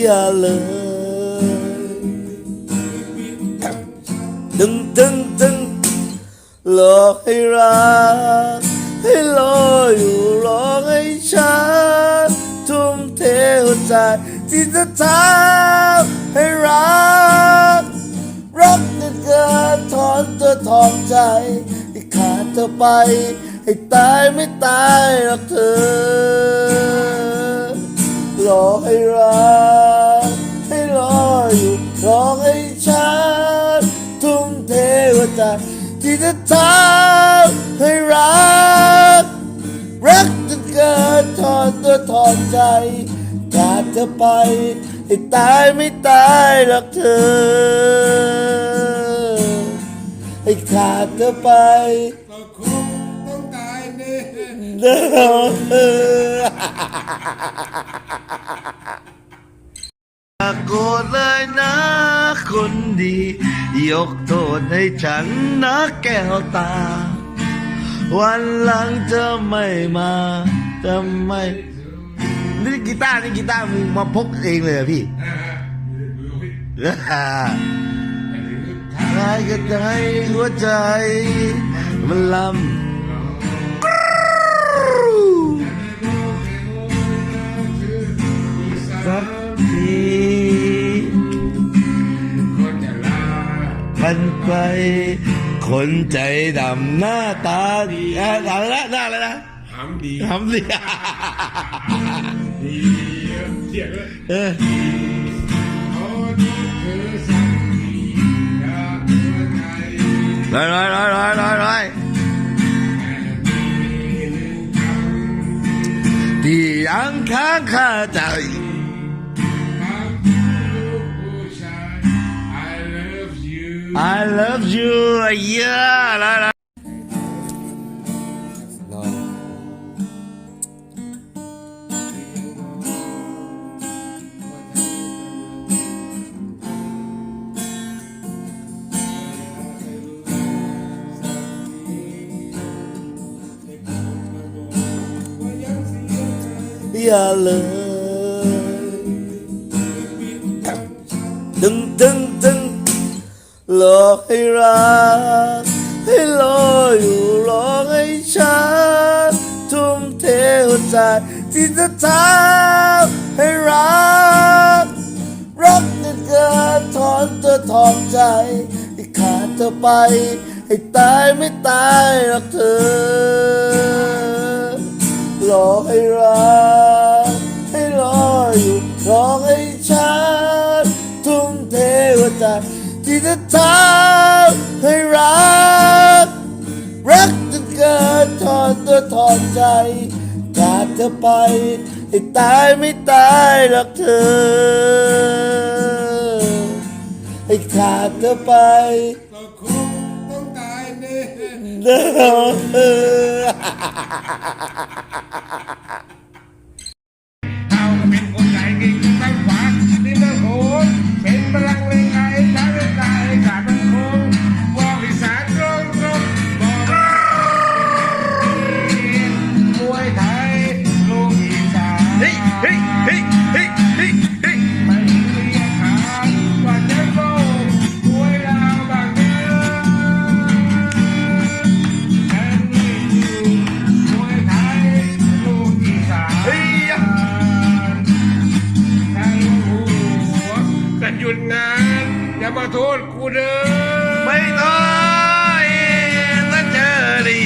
อย่าเลยตึงตึงตึงหลอกให้รัก ให้รออยู่หลอให้ฉันทุ่มเทหัวใจที่จะทำให้รัก รักจนเกินถอนตัวถอนใจให้ขาดเธอไป ให้ตายไม่ตายหรอกเธอหลอให้รัก ที่จะทำให้รัก รักจนเกินถอนตัวถอนใจขาดเธอไปให้ตายไม่ตายหรอกเธอ ให้ขาดเธอไปก็คงต้องตายแน่เด้อ โกรธเลยนะ คนดี ยกโทษให้ฉันนะแก้วตา วันหลังจะไม่มาจะไม่นี่กีตาร์นี่กีตาร์มึงมาพกเองเลยเหรอพี่ใครก็ได้หัวใจ มันลำ มันไป คนใจดำหน้าตาดีอะไรนะหน้าอะไรนะหามดีทำสิดีเสียงเลยเออขอที่เธอสั่งดีอย่าหัวใจร้อยร้อยร้อยร้อยร้อยร้อยที่ยังค้างคาใจ I love you เยอะแล้ว อกให้รัก ให้รออยู่รอให้ฉันทุ่มเทหัวใจที่จะทำให้รัก รักจนเกินถอนตัวถอนใจให้ขาดเธอไป ให้ตายไม่ตายรอกเธอหลอให้รัก ให้รออยู่รอให้ฉันทุ่มเทหัวใจที่จะทำ ถอถอนใจขาดเธอไปให้ตายไม่ตายหรอกเธอให้ขาดเธอไปก็คงต้องตายแน่ เด้อ ดงานอย่ามาโทษกูเด้อไม่ต้องถ้าเจอดี